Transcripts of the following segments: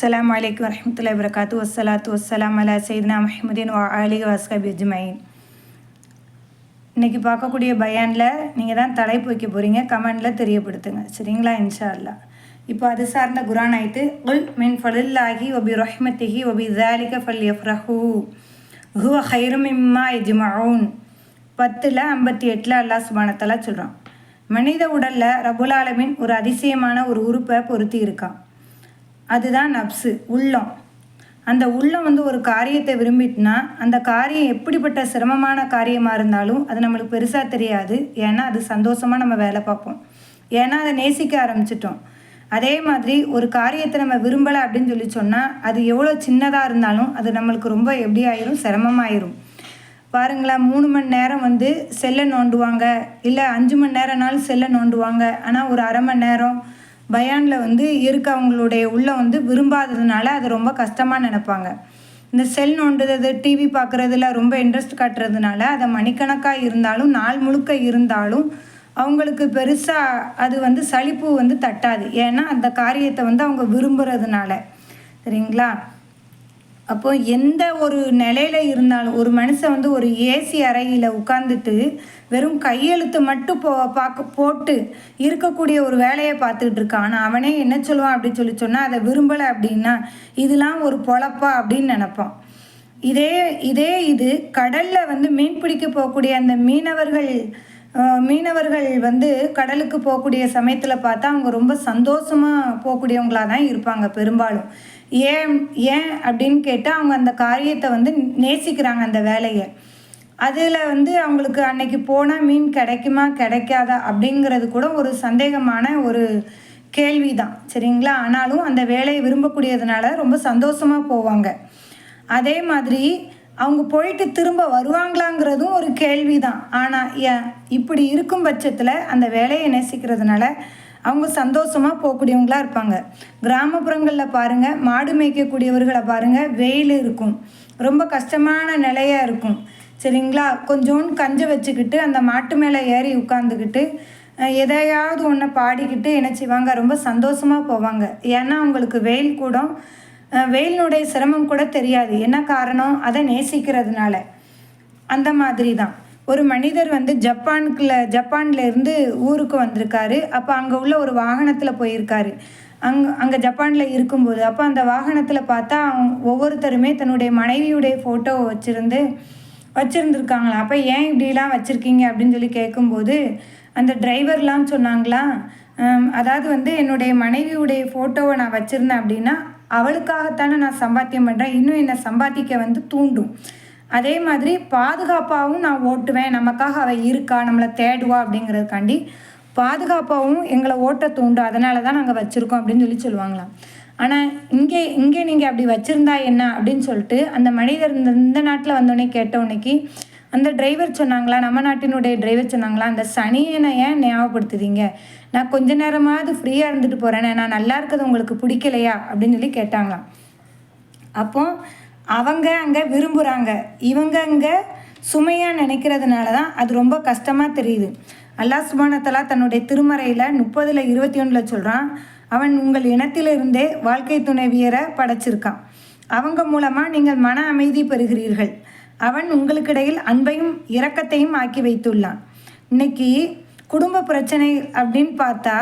அஸ்லாம் வலைக்கம் வரமத்துல வரகாத்து வசலாத்து வசலாம் அலா சையதுனா மஹமுதீன் வா அலி வாஸ்கபி அஜ்மயின் இன்னைக்கு பார்க்கக்கூடிய பயானில் நீங்கள் தான் தலைப்பு வைக்க போகிறீங்க கமெண்டில் தெரியப்படுத்துங்க. சரிங்களா? இன்ஷா அல்லாஹ் இப்போ அது சார்ந்த குரான் ஆயிட்டு உல் மின் ஃபலில்லாஹி ஒபி ரஹ்மத்திஹி ஒபி ஜாலிக ஃபல் எஃப்ரஹூ ஹுவ ஹைரும் இம்மா இஜ்மவுன் பத்தில் ஐம்பத்தி எட்டில் அல்லா சுபானத்தெல்லாம் சொல்கிறான் மனித உடலில் ரபுல் ஒரு அதிசயமான ஒரு உறுப்பை பொருத்தி இருக்கான். அதுதான் நப்சு உள்ளம். அந்த உள்ளம் வந்து ஒரு காரியத்தை விரும்பிட்டுனா அந்த காரியம் எப்படிப்பட்ட சிரமமான காரியமாக இருந்தாலும் அது நம்மளுக்கு பெருசாக தெரியாது. ஏன்னா அது சந்தோஷமாக நம்ம வேலை பார்ப்போம். ஏன்னா அதை நேசிக்க ஆரம்பிச்சிட்டோம். அதே மாதிரி ஒரு காரியத்தை நம்ம விரும்பலை அப்படின்னு சொல்லி சொன்னால் அது எவ்வளோ சின்னதாக இருந்தாலும் அது நம்மளுக்கு ரொம்ப எப்படி ஆயிரும்? சிரமமாயிரும். பாருங்களேன் மூணு மணி நேரம் வந்து செல்லை நோண்டுவாங்க. இல்லை அஞ்சு மணி நேரம்னாலும் செல்லை நோண்டுவாங்க. ஆனால் ஒரு அரை மணி நேரம் பயானில் வந்து இருக்கவங்களுடைய உள்ள வந்து விரும்பாததுனால அது ரொம்ப கஷ்டமாக நினைப்பாங்க. இந்த செல் நோண்டுறது டிவி பார்க்குறதுல ரொம்ப இன்ட்ரெஸ்ட் காட்டுறதுனால அதை மணிக்கணக்காக இருந்தாலும் நாள் முழுக்க இருந்தாலும் அவங்களுக்கு பெருசாக அது வந்து சலிப்பு வந்து தட்டாது. ஏன்னா அந்த காரியத்தை வந்து அவங்க விரும்புறதுனால. சரிங்களா? அப்போ எந்த ஒரு நிலையில இருந்தாலும் ஒரு மனுஷன் வந்து ஒரு ஏசி அறையில் உட்காந்துட்டு வெறும் கையெழுத்து மட்டும் போ பார்க்க போட்டு இருக்கக்கூடிய ஒரு வேலையை பார்த்துக்கிட்டு இருக்கான். ஆனால் அவனே என்ன சொல்லுவான் அப்படின்னு சொல்லி சொன்னால் அதை விரும்பலை அப்படின்னா இதெல்லாம் ஒரு பொழப்பா அப்படின்னு நினப்பான். இதே இதே இது கடலில் வந்து மீன் பிடிக்க போகக்கூடிய அந்த மீனவர்கள் மீனவர்கள் வந்து கடலுக்கு போகக்கூடிய சமயத்தில் பார்த்தா அவங்க ரொம்ப சந்தோஷமாக போகக்கூடியவங்களாக தான் இருப்பாங்க பெரும்பாலும். ஏன் ஏன் அப்படின்னு கேட்டால் அவங்க அந்த காரியத்தை வந்து நேசிக்கிறாங்க அந்த வேலையை. அதில் வந்து அவங்களுக்கு அன்னைக்கு போனால் மீன் கிடைக்குமா கிடைக்காதா அப்படிங்கிறது கூட ஒரு சந்தேகமான ஒரு கேள்வி தான் சரிங்களா? ஆனாலும் அந்த வேலையை விரும்பக்கூடியதுனால ரொம்ப சந்தோஷமாக போவாங்க. அதே மாதிரி அவங்க போயிட்டு திரும்ப வருவாங்களாங்கிறதும் ஒரு கேள்வி தான் ஆனால் ஏன் இப்படி இருக்கும் பட்சத்தில் அந்த வேலையை நேசிக்கிறதுனால அவங்க சந்தோஷமாக போகக்கூடியவங்களா இருப்பாங்க. கிராமப்புறங்களில் பாருங்கள் மாடு மேய்க்கக்கூடியவர்களை பாருங்கள் வெயில் இருக்கும். ரொம்ப கஷ்டமான நிலையாக இருக்கும். சரிங்களா? கொஞ்சோண்டு கஞ்சை வச்சுக்கிட்டு அந்த மாட்டு மேலே ஏறி உட்காந்துக்கிட்டு எதையாவது ஒன்றை பாடிக்கிட்டு என்ன செய்வாங்க ரொம்ப சந்தோஷமாக போவாங்க. ஏன்னா அவங்களுக்கு வெயில் கூட வெயிலினுடைய சிரமம் கூட தெரியாது. என்ன காரணம்? அதை நேசிக்கிறதுனால. அந்த மாதிரி தான். ஒரு மனிதர் வந்து ஜப்பானுக்குள்ள ஜப்பான்ல இருந்து ஊருக்கு வந்திருக்காரு. அப்போ அங்கே உள்ள ஒரு வாகனத்தில் போயிருக்காரு. அங்கே அங்கே ஜப்பானில் இருக்கும்போது அப்போ அந்த வாகனத்தில் பார்த்தா ஒவ்வொருத்தருமே தன்னுடைய மனைவியுடைய ஃபோட்டோவை வச்சுருந்து வச்சுருந்துருக்காங்களாம் அப்போ ஏன் இப்படிலாம் வச்சுருக்கீங்க அப்படின்னு சொல்லி கேட்கும்போது அந்த டிரைவர்லாம் சொன்னாங்களா அதாவது வந்து என்னுடைய மனைவியுடைய ஃபோட்டோவை நான் வச்சுருந்தேன் அப்படின்னா அவளுக்காகத்தானே நான் சம்பாத்தியம் பண்ணுறேன் இன்னும் என்னை சம்பாதிக்க வந்து தூண்டும். அதே மாதிரி பாதுகாப்பாகவும் நான் ஓட்டுவேன். நமக்காக அவள் இருக்கா? நம்மளை தேடுவா அப்படிங்கிறதுக்காண்டி பாதுகாப்பாகவும் எங்களை ஓட்ட தூண்டும் அதனால தான் நாங்கள் வச்சுருக்கோம் அப்படின்னு சொல்லி சொல்லுவாங்களாம். ஆனால் இங்கே இங்கே நீங்கள் அப்படி வச்சுருந்தா என்ன அப்படின்னு சொல்லிட்டு அந்த மனிதர் இந்த இந்த நாட்டில் வந்தோடனே கேட்ட உடனேக்கு அந்த டிரைவர் சொன்னாங்களா? நம்ம நாட்டினுடைய டிரைவர் சொன்னாங்களா? அந்த சனியனை ஏன் ஞாபகப்படுத்துதீங்க? நான் கொஞ்ச நேரமாவது ஃப்ரீயாக இருந்துட்டு போகிறேனே நான் நல்லா இருக்கிறது உங்களுக்கு பிடிக்கலையா? அப்படின்னு சொல்லி கேட்டாங்களாம். அப்போது அவங்க அங்கே விரும்புகிறாங்க இவங்க அங்கே சுமையாக நினைக்கிறதுனால தான் அது ரொம்ப கஷ்டமாக தெரியுது. அல்லாஹ் சுபானத்தலா தன்னுடைய திருமறையில் முப்பதில் இருபத்தி ஒன்றில் சொல்கிறான் அவன் உங்கள் இனத்திலிருந்தே வாழ்க்கை துணைவியரை படைச்சிருக்கான். அவங்க மூலமாக நீங்கள் மன அமைதி பெறுகிறீர்கள். அவன் உங்களுக்கிடையில் அன்பையும் இரக்கத்தையும் ஆக்கி வைத்துள்ளான். இன்னைக்கு குடும்ப பிரச்சனை அப்படின்னு பார்த்தா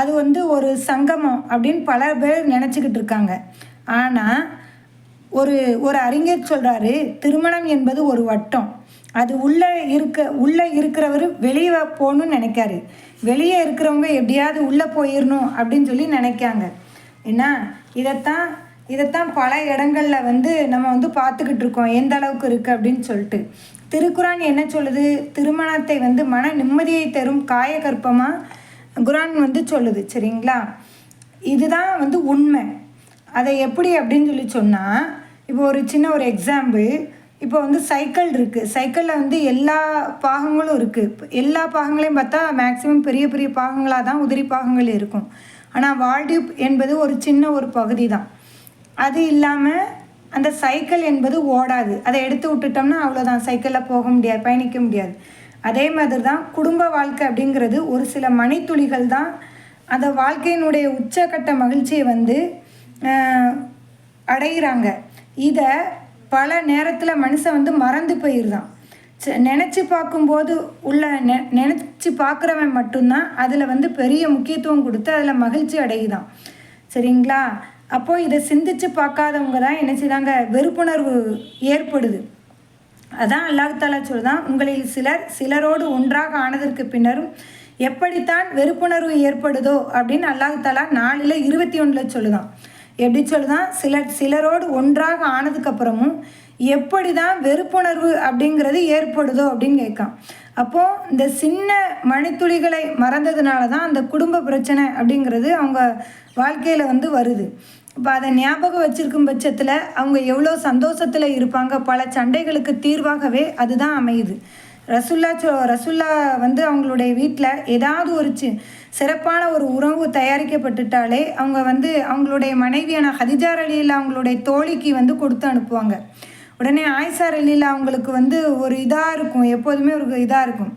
அது வந்து ஒரு சங்கமம் அப்படின்னு பல பேர் நினச்சிக்கிட்டு இருக்காங்க. ஆனால் ஒரு ஒரு அறிஞர் சொல்கிறாரு திருமணம் என்பது ஒரு வட்டம். அது உள்ளே இருக்க உள்ளே இருக்கிறவர் வெளியே போகணும்னு நினைக்காரு. வெளியே இருக்கிறவங்க எப்படியாவது உள்ளே போயிடணும் அப்படின்னு சொல்லி நினைக்காங்க. என்ன? இதைத்தான் இதைத்தான் பல இடங்களில் வந்து நம்ம வந்து பார்த்துக்கிட்டு இருக்கோம். எந்த அளவுக்கு இருக்குது அப்படின்னு சொல்லிட்டு. திருக்குறான் என்ன சொல்லுது? திருமணத்தை வந்து மன நிம்மதியை தரும் காயகற்பமாக குரான் வந்து சொல்லுது. சரிங்களா? இதுதான் வந்து உண்மை. அதை எப்படி அப்படின்னு சொல்லி சொன்னால் இப்போ ஒரு சின்ன ஒரு எக்ஸாம்பிள் இப்போ வந்து சைக்கிள் இருக்குது சைக்கிளில் வந்து எல்லா பாகங்களும் இருக்குது எல்லா பாகங்களையும் பார்த்தா மேக்ஸிமம் பெரிய பெரிய பாகங்களாக தான் உதிரி பாகங்கள் இருக்கும். ஆனால் வால்டியூப் என்பது ஒரு சின்ன ஒரு பகுதி தான் அது இல்லாமல் அந்த சைக்கிள் என்பது ஓடாது. அதை எடுத்து விட்டுட்டோம்னா அவ்வளோதான் சைக்கிளில் போக முடியாது பயணிக்க முடியாது. அதே மாதிரி தான் குடும்ப வாழ்க்கை அப்படிங்கிறது ஒரு சில மணித்துளிகள் தான். அந்த வாழ்க்கையினுடைய உச்சக்கட்ட மகிழ்ச்சியை வந்து அடைகிறாங்க இதை பல நேரத்தில் மனுஷன் வந்து மறந்து போயிடுறான் நினச்சி பார்க்கும்போது உள்ள நெ நினச்சி பார்க்குறவன் மட்டும்தான் அதில் வந்து பெரிய முக்கியத்துவம் கொடுத்து அதில் மகிழ்ச்சி அடையுதான். சரிங்களா? அப்போது இதை சிந்திச்சு பார்க்காதவங்க தான் என்ன செய்தாங்க வெறுப்புணர்வு ஏற்படுது. அதான் அல்லாஹாலா சொல்லுதான் உங்களில் சிலர் சிலரோடு ஒன்றாக ஆனதற்கு பின்னரும் எப்படித்தான் வெறுப்புணர்வு ஏற்படுதோ அப்படின்னு அல்லாஹாலா நாலில் இருபத்தி ஒன்றில் சொல்லுதான். எப்படி சொல்லுதான் சிலர் சிலரோடு ஒன்றாக ஆனதுக்கப்புறமும் எப்படி தான் வெறுப்புணர்வு அப்படிங்கிறது ஏற்படுதோ அப்படின்னு கேட்கான். அப்போது இந்த சின்ன மணித்துளிகளை மறந்ததுனால தான் அந்த குடும்ப பிரச்சனை அப்படிங்கிறது அவங்க வாழ்க்கையில் வந்து வருது. இப்போ அதை ஞாபகம் வச்சிருக்கும் பட்சத்தில் அவங்க எவ்வளோ சந்தோஷத்தில் இருப்பாங்க பல சண்டைகளுக்கு தீர்வாகவே அதுதான் அமையுது. ரசுல்லா சோ ரசுல்லா வந்து அவங்களுடைய வீட்டில் ஏதாவது ஒரு சி சிறப்பான ஒரு உணவு தயாரிக்கப்பட்டுட்டாலே அவங்க வந்து அவங்களுடைய மனைவியான ஹதிஜார் அலியில் அவங்களுடைய தோழிக்கு வந்து கொடுத்து அனுப்புவாங்க. உடனே ஆயிஷார் அலியில் அவங்களுக்கு வந்து ஒரு இதாக இருக்கும் எப்போதுமே ஒரு இதாக இருக்கும்.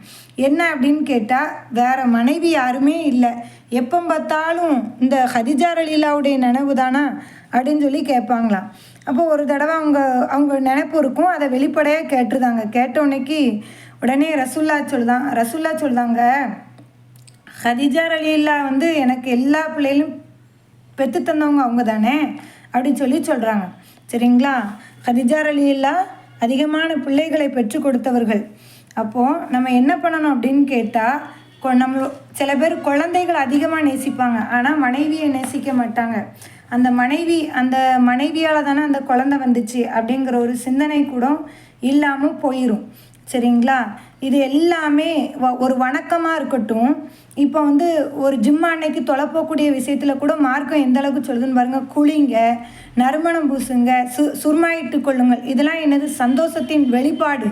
என்ன அப்படின்னு கேட்டால் வேறு மனைவி யாருமே இல்லை. எப்போ பார்த்தாலும் இந்த ஹதிஜார் அலிலாவுடைய நினைவு தானா அப்படின்னு சொல்லி கேட்பாங்களாம் அப்போ ஒரு தடவை அவங்க அவங்க நினைப்பு இருக்கும் அதை வெளிப்படையாக கேட்டுருந்தாங்க. கேட்டோன்னைக்கு உடனே ரசுல்லா சொல்லுதான் ரசுல்லா சொல்லுதாங்க ஹதிஜார் அலில்லா வந்து எனக்கு எல்லா பிள்ளைகளும் பெற்று தந்தவங்க அவங்க தானே? அப்படின்னு சொல்லி சொல்கிறாங்க சரிங்களா? ஹதிஜார் அலில்லா அதிகமான பிள்ளைகளை பெற்று கொடுத்தவர்கள். அப்போது நம்ம என்ன பண்ணணும் அப்படின்னு கேட்டால் கொ சில பேர் குழந்தைகள் அதிகமாக நேசிப்பாங்க. ஆனால் மனைவியை நேசிக்க மாட்டாங்க. அந்த மனைவி அந்த மனைவியால் தானே அந்த குழந்தை வந்துச்சு அப்படிங்கிற ஒரு சிந்தனை கூட இல்லாமல் போயிடும் சரிங்களா? இது எல்லாமே வ- ஒரு வணக்கமாக இருக்கட்டும். இப்போ வந்து ஒரு ஜிம் அன்னைக்கு தொலைப்போக்கூடிய விஷயத்தில் கூட மார்க்கம் எந்த அளவுக்கு சொல்லுதுன்னு பாருங்கள் குளிங்க நறுமணம் பூசுங்க சு சுர்மாயிட்டு கொள்ளுங்கள். இதெல்லாம் என்னது? சந்தோஷத்தின் வெளிப்பாடு.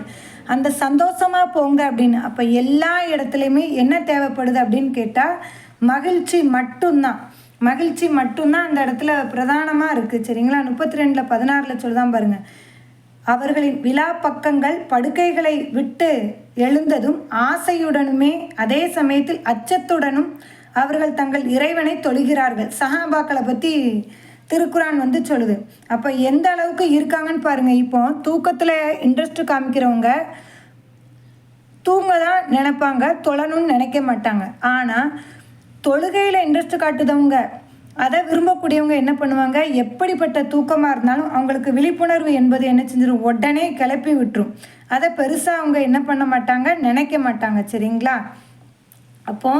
அந்த சந்தோஷமாக போங்க அப்படின்னு. அப்போ எல்லா இடத்துலையுமே என்ன தேவைப்படுது அப்படின்னு கேட்டால் மகிழ்ச்சி மட்டும்தான். மகிழ்ச்சி மட்டும்தான் அந்த இடத்துல பிரதானமாக இருக்குது சரிங்களா? முப்பத்தி ரெண்டில் பதினாறில் சொல்லுதான் பாருங்கள் அவர்களின் விழா பக்கங்கள் படுக்கைகளை விட்டு எழுந்ததும் ஆசையுடனுமே அதே சமயத்தில் அச்சத்துடனும் அவர்கள் தங்கள் இறைவனை தொழுகிறார்கள். சஹாபாக்களை பற்றி திருக்குரான் வந்து சொல்லுது. அப்போ எந்த அளவுக்கு இருக்காங்கன்னு பாருங்கள் இப்போ தூக்கத்தில் இன்ட்ரெஸ்ட் காமிக்கிறவங்க தூங்க தான் நினைப்பாங்க தொழணும்னு நினைக்க மாட்டாங்க. ஆனால் தொழுகையில் இன்ட்ரெஸ்ட் காட்டுதவங்க அதை விரும்பக்கூடியவங்க என்ன பண்ணுவாங்க? எப்படிப்பட்ட தூக்கமாக இருந்தாலும் அவங்களுக்கு விழிப்புணர்வு என்பது என்ன செஞ்சிடும் உடனே கிளப்பி விட்டுரும். அதை பெருசாக அவங்க என்ன பண்ண மாட்டாங்க? நினைக்க மாட்டாங்க. சரிங்களா? அப்போ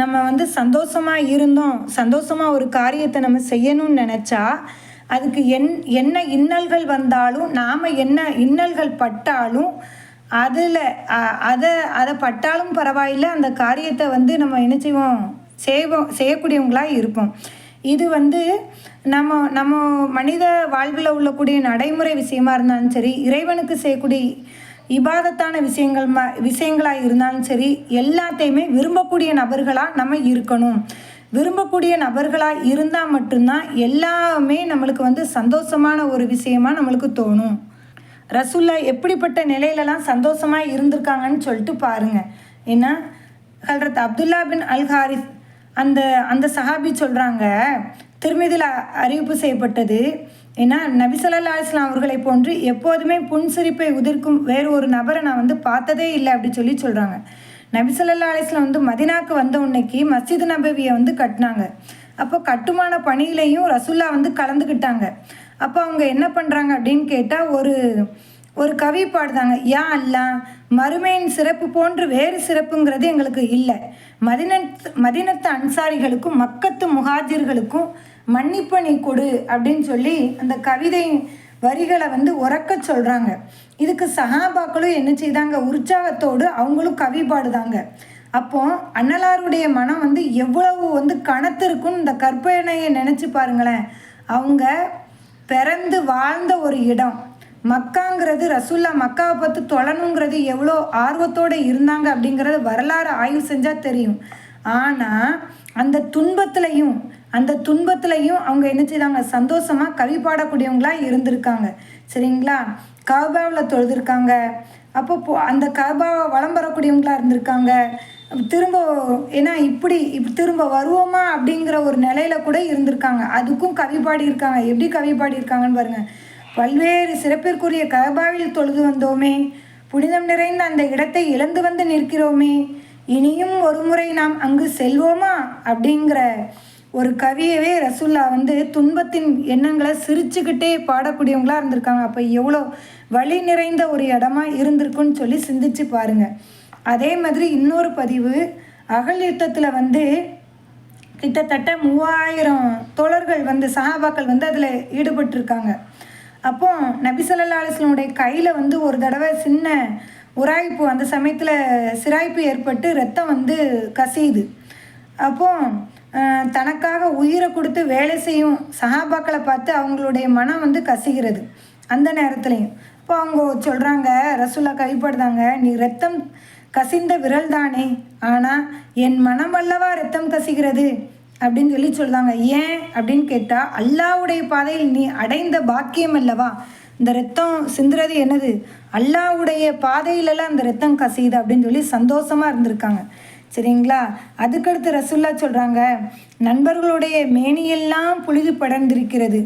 நம்ம வந்து சந்தோஷமாக இருந்தோம். சந்தோஷமாக ஒரு காரியத்தை நம்ம செய்யணும்னு நினச்சா அதுக்கு என் என்ன இன்னல்கள் வந்தாலும் நாம் என்ன இன்னல்கள் பட்டாலும் அதில் அதை அதை பட்டாலும் பரவாயில்லை. அந்த காரியத்தை வந்து நம்ம என்ன செய்வோம்? செய்வோம் செய்யக்கூடியவங்களாக இருப்போம். இது வந்து நம்ம நம்ம மனித வாழ்வில் உள்ளக்கூடிய நடைமுறை விஷயமா இருந்தாலும் சரி இறைவனுக்கு செய்யக்கூடிய இபாதத்தான விஷயங்கள் ம விஷயங்களாக இருந்தாலும் சரி எல்லாத்தையுமே விரும்பக்கூடிய நபர்களாக நம்ம இருக்கணும். விரும்பக்கூடிய நபர்களாக இருந்தால் மட்டும்தான் எல்லாமே நம்மளுக்கு வந்து சந்தோஷமான ஒரு விஷயமா நம்மளுக்கு தோணும். ரசுல்லா எப்படிப்பட்ட நிலையிலலாம் சந்தோஷமாக இருந்திருக்காங்கன்னு சொல்லிட்டு பாருங்கள் ஏன்னா ஹல்ரத் அப்துல்லா பின் அல் ஹாரிஸ் அந்த அந்த சஹாபி சொல்கிறாங்க திருமதியில் அறிவிப்பு செய்யப்பட்டது ஏன்னா நபிசல்லா அலிஸ்லாம் அவர்களை போன்று எப்போதுமே புன்சிரிப்பை உதிர்க்கும் வேறு ஒரு நபரை நான் வந்து பார்த்ததே இல்லை அப்படி சொல்லி சொல்கிறாங்க நபிசல்லா அலிஸ்லாம் வந்து மதினாக்கு வந்த உன்னைக்கு மஸ்ஜித் நபவியை வந்து கட்டினாங்க. அப்போ கட்டுமான பணியிலையும் ரசுல்லா வந்து கலந்துக்கிட்டாங்க. அப்போ அவங்க என்ன பண்ணுறாங்க அப்படின்னு கேட்டால் ஒரு ஒரு கவி பாடுதாங்க யா அல்லா மறுமையின் சிறப்பு போன்று வேறு சிறப்புங்கிறது எங்களுக்கு இல்லை. மதினத் மதினத்து அன்சாரிகளுக்கும் மக்கத்து முகாஜிர்களுக்கும் மன்னிப்பு நீ கொடு அப்படின்னு சொல்லி அந்த கவிதை வரிகளை வந்து உறக்க சொல்கிறாங்க இதுக்கு சஹாபாக்களும் என்ன செய்தாங்க? உற்சாகத்தோடு அவங்களும் கவி பாடுதாங்க. அப்போ அன்னலாருடைய மனம் வந்து எவ்வளவு வந்து கணத்து இருக்குன்னு இந்த கற்பனையை நினச்சி பாருங்களேன். அவங்க பிறந்து வாழ்ந்த ஒரு இடம். மக்காங்கிறது ரசுல்லா மக்காவை பார்த்து தொழணுங்கிறது எவ்வளோ ஆர்வத்தோடு இருந்தாங்க அப்படிங்கிறது வரலாறு ஆய்வு செஞ்சால் தெரியும். ஆனால் அந்த துன்பத்துலையும் அந்த துன்பத்துலையும் அவங்க என்ன செய்தாங்க? சந்தோஷமாக கவி பாடக்கூடியவங்களாக இருந்திருக்காங்க. சரிங்களா? கபாவில் தொழுதுருக்காங்க. அப்போ அந்த கபாவை வளம் வரக்கூடியவங்களாக இருந்திருக்காங்க. திரும்ப ஏன்னா இப்படி இப்படி திரும்ப வருவோமா அப்படிங்கிற ஒரு நிலையில கூட இருந்திருக்காங்க. அதுக்கும் கவி பாடியிருக்காங்க. எப்படி கவி பாடியிருக்காங்கன்னு பாருங்கள் பல்வேறு சிறப்பிற்குரிய கபாவில் தொழுது வந்தோமே. புனிதம் நிறைந்த அந்த இடத்தை இழந்து வந்து நிற்கிறோமே. இனியும் ஒரு முறை நாம் அங்கு செல்வோமா? அப்படிங்கிற ஒரு கவியவே ரசுல்லா வந்து துன்பத்தின் எண்ணங்களை சிரிச்சுக்கிட்டே பாடக்கூடியவங்களா இருந்திருக்காங்க. அப்போ எவ்வளோ வழி நிறைந்த ஒரு இடமா இருந்திருக்குன்னு சொல்லி சிந்திச்சு பாருங்க. அதே மாதிரி இன்னொரு பதிவு அகல் யுத்தத்தில் வந்து கிட்டத்தட்ட மூவாயிரம் தோழர்கள் வந்து சஹாபாக்கள் வந்து அதில் ஈடுபட்டிருக்காங்க. அப்போ நபிசல்லா அலிஸ்லனுடைய கையில் வந்து ஒரு தடவை சின்ன உராய்ப்பு அந்த சமயத்தில் சிராய்ப்பு ஏற்பட்டு ரத்தம் வந்து கசியுது. அப்போ தனக்காக உயிரை கொடுத்து வேலை செய்யும் சஹாபாக்களை பார்த்து அவங்களுடைய மனம் வந்து கசிகிறது அந்த நேரத்துலையும். இப்போ அவங்க சொல்கிறாங்க ரசுல்லா கைப்படுதாங்க நீ ரத்தம் கசிந்த விரல் தானே ஆனால் என் மனம் அல்லவா ரத்தம் கசிகிறது. அப்படின்னு சொல்லி சொல்கிறாங்க ஏன் அப்படின்னு கேட்டால் அல்லாவுடைய பாதையில் நீ அடைந்த பாக்கியம் அல்லவா? இந்த ரத்தம் சிந்துறது என்னது? அல்லாவுடைய பாதையிலலாம் அந்த ரத்தம் கசியுது அப்படின்னு சொல்லி சந்தோஷமாக இருந்திருக்காங்க. சரிங்களா? அதுக்கடுத்து ரசுல்லா சொல்கிறாங்க நண்பர்களுடைய மேனியெல்லாம் புழுதி படர்ந்திருக்கிறது.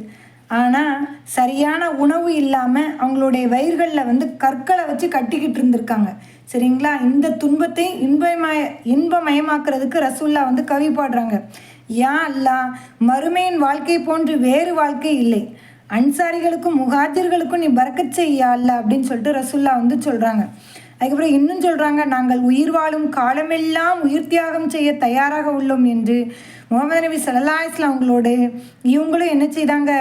ஆனால் சரியான உணவு இல்லாமல் அவங்களுடைய வயிறுகளில் வந்து கற்களை வச்சு கட்டிக்கிட்டு இருந்திருக்காங்க. சரிங்களா? இந்த துன்பத்தை இன்பமய இன்பமயமாக்குறதுக்கு ரசுல்லா வந்து கவி பாடுறாங்க. யா அல்லா மறுமையின் வாழ்க்கை போன்று வேறு வாழ்க்கை இல்லை. அன்சாரிகளுக்கும் முகாஜர்களுக்கும் நீ பறக்கச் செய்யா அல்ல அப்படின்னு சொல்லிட்டு ரசுல்லா வந்து சொல்கிறாங்க அதுக்கப்புறம் இன்னும் சொல்கிறாங்க நாங்கள் உயிர் வாழும் காலமெல்லாம் உயிர் தியாகம் செய்ய தயாராக உள்ளோம் என்று முகமது நபி சல்லா இஸ்லாம் அவங்களோடு இவங்களும் என்ன செய்தாங்க?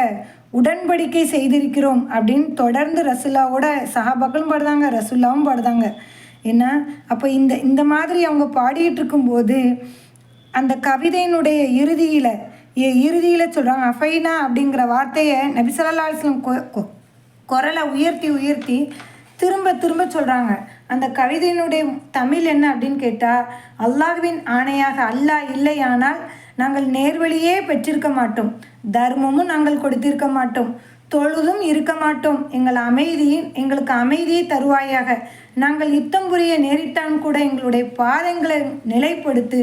உடன்படிக்கை செய்திருக்கிறோம் அப்படின்னு தொடர்ந்து ரசுல்லாவோட சஹாபாக்களும் பாடுதாங்க ரசுல்லாவும் பாடுதாங்க. என்ன? அப்போ இந்த இந்த மாதிரி அவங்க பாடிக்கிட்டு இருக்கும்போது அந்த கவிதையினுடைய இறுதியில் இறுதியில் சொல்கிறாங்க அஃபைனா அப்படிங்கிற வார்த்தையை நபிசல்லாஸ்லம் கொ- கொ- குரலை உயர்த்தி உயர்த்தி திரும்ப திரும்ப சொல்கிறாங்க அந்த கவிதையினுடைய தமிழ் என்ன அப்படின்னு கேட்டால் அல்லாஹ்வின் ஆணையாக அல்லாஹ் இல்லையானால் நாங்கள் நேர்வழியே பெற்றிருக்க மாட்டோம். தர்மமும் நாங்கள் கொடுத்திருக்க மாட்டோம். தொழுதும் இருக்க மாட்டோம். எங்கள் அமைதியின் எங்களுக்கு அமைதியை தருவாயாக. நாங்கள் யுத்தம் புரிய நேரிட்டான் கூட எங்களுடைய பாதங்களை நிலைப்படுத்து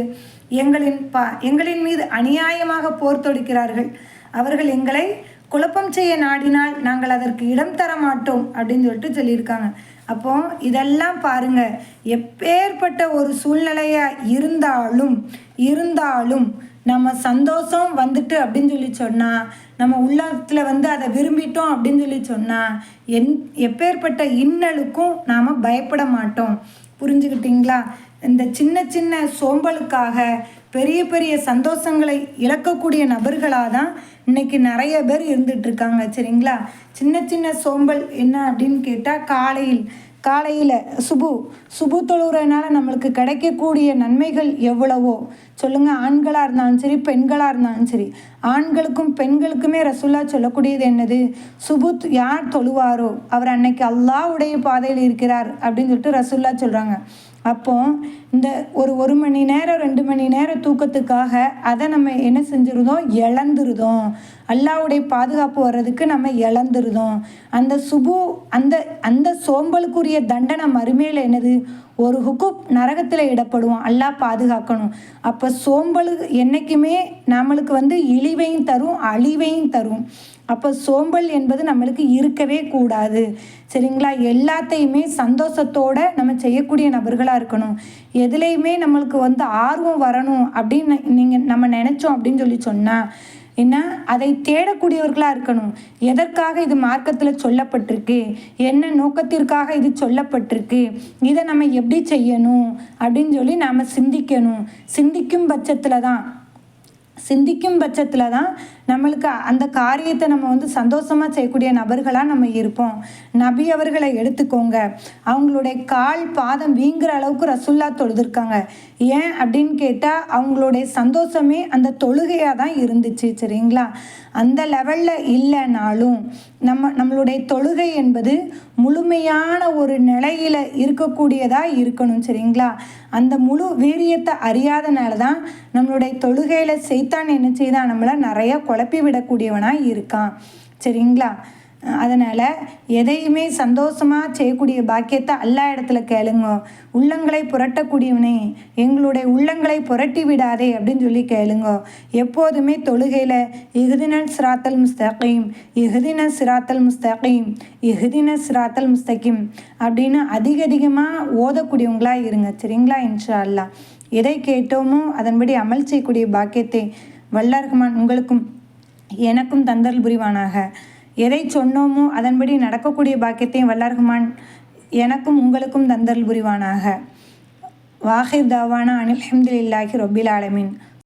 எங்களின் பா எங்களின் மீது அநியாயமாக போர் தொடுக்கிறார்கள். அவர்கள் எங்களை குழப்பம் செய்ய நாடினால் நாங்கள் அதற்கு இடம் தர மாட்டோம் அப்படின்னு சொல்லிட்டு சொல்லியிருக்காங்க. அப்போ இதெல்லாம் பாருங்க. எப்பேற்பட்ட ஒரு சூழ்நிலையா இருந்தாலும் இருந்தாலும் நம்ம சந்தோஷம் வந்துட்டு அப்படின்னு சொல்லி சொன்னால் நம்ம உள்ளத்தில் வந்து அதை விரும்பிட்டோம் அப்படின்னு சொல்லி சொன்னால் என் எப்பேற்பட்ட இன்னலுக்கும் நாம் பயப்பட மாட்டோம். புரிஞ்சுக்கிட்டீங்களா இந்த சின்ன சின்ன சோம்பலுக்காக பெரிய பெரிய சந்தோஷங்களை இழக்கக்கூடிய நபர்களாக தான் இன்னைக்கு நிறைய பேர் இருந்துட்டு இருக்காங்க சரிங்களா? சின்ன சின்ன சோம்பல் என்ன அப்படின்னு கேட்டால் காலையில் காலையில் சுபு சுபு தொழுகிறனால நம்மளுக்கு கிடைக்கக்கூடிய நன்மைகள் எவ்வளவோ? சொல்லுங்கள் ஆண்களாக இருந்தாலும் சரி பெண்களாக இருந்தாலும் சரி. ஆண்களுக்கும் பெண்களுக்குமே ரசுல்லா சொல்லக்கூடியது என்னது? சுபுத் யார் தொழுவாரோ அவர் அன்னைக்கு அல்லாவுடைய பாதையில் இருக்கிறார் அப்படின்னு சொல்லிட்டு ரசுல்லா சொல்கிறாங்க அப்போ இந்த ஒரு ஒரு மணி நேரம் ரெண்டு மணி நேரம் தூக்கத்துக்காக அதை நம்ம என்ன செஞ்சிருந்தோம் இழந்துருதோம். அல்லாவுடைய பாதுகாப்பு வர்றதுக்கு நம்ம இழந்துருதோம். அந்த சுபு அந்த அந்த சோம்பலுக்குரிய தண்டனை மறுமையில் என்னது? ஒரு ஹுக்குப் நரகத்தில் இடப்படுவோம். அல்லாஹ் பாதுகாக்கணும். அப்போ சோம்பல் என்றைக்குமே நம்மளுக்கு வந்து இழிவையும் தரும் அழிவையும் தரும். அப்போ சோம்பல் என்பது நம்மளுக்கு இருக்கவே கூடாது. சரிங்களா? எல்லாத்தையுமே சந்தோஷத்தோடு நம்ம செய்யக்கூடிய நபர்களாக இருக்கணும். எதுலேயுமே நம்மளுக்கு வந்து ஆர்வம் வரணும் அப்படின்னு நீங்கள் நம்ம நினச்சோம் அப்படின்னு சொல்லி சொன்னால் என்ன? அதை தேடக்கூடியவர்களாக இருக்கணும். எதற்காக இது மார்க்கத்தில் சொல்லப்பட்டிருக்கு? என்ன நோக்கத்திற்காக இது சொல்லப்பட்டிருக்கு? இதை நம்ம எப்படி செய்யணும்? அப்படின்னு சொல்லி நாம் சிந்திக்கணும். சிந்திக்கும் பட்சத்தில் தான் சிந்திக்கும் பட்சத்தில் தான் நம்மளுக்கு அந்த காரியத்தை நம்ம வந்து சந்தோஷமாக செய்யக்கூடிய நபர்களாக நம்ம இருப்போம். நபி அவர்களை எடுத்துக்கோங்க. அவங்களுடைய கால் பாதம் வீங்குற அளவுக்கு ரசுல்லா தொழுதுருக்காங்க. ஏன் அப்படின்னு கேட்டால் அவங்களுடைய சந்தோஷமே அந்த தொழுகையாக தான் இருந்துச்சு சரிங்களா? அந்த லெவலில் இல்லைனாலும் நம்ம நம்மளுடைய தொழுகை என்பது முழுமையான ஒரு நிலையில் இருக்கக்கூடியதாக இருக்கணும் சரிங்களா? அந்த முழு வீரியத்தை அறியாதனால தான் நம்மளுடைய தொழுகையில் செய்தான் என்ன செய்தான்? நம்மளை நிறைய குழப்பி விடக்கூடியவனாக இருக்கான். சரிங்களா? அதனால் எதையுமே சந்தோஷமாக செய்யக்கூடிய பாக்கியத்தை எல்லா இடத்துல கேளுங்க. உள்ளங்களை புரட்டக்கூடியவனே எங்களுடைய உள்ளங்களை புரட்டி விடாதே அப்படின்னு சொல்லி கேளுங்க. எப்போதுமே தொழுகையில் இஹ்தின சிராத்தல் முஸ்தகீம் இஹ்தின சிராத்தல் முஸ்தகீம் இஹ்தின சிராத்தல் முஸ்தகிம் அப்படின்னு அதிக அதிகமாக ஓதக்கூடியவங்களா இருங்க. சரிங்களா? இன்ஷா அல்லாஹ் எதை கேட்டோமோ அதன்படி அமல் செய்யக்கூடிய பாக்கியத்தை வல்லார்குமான் உங்களுக்கும் எனக்கும் தந்தல் புரிவானாக. எதை சொன்னோமோ அதன்படி நடக்கக்கூடிய பாக்கியத்தையும் வல்லார்குமான் எனக்கும் உங்களுக்கும் தந்தல் புரிவானாக. வாஹிர் தாவானா அனில் அஹமதுல்லாஹி ரொபில் ஆலமின்.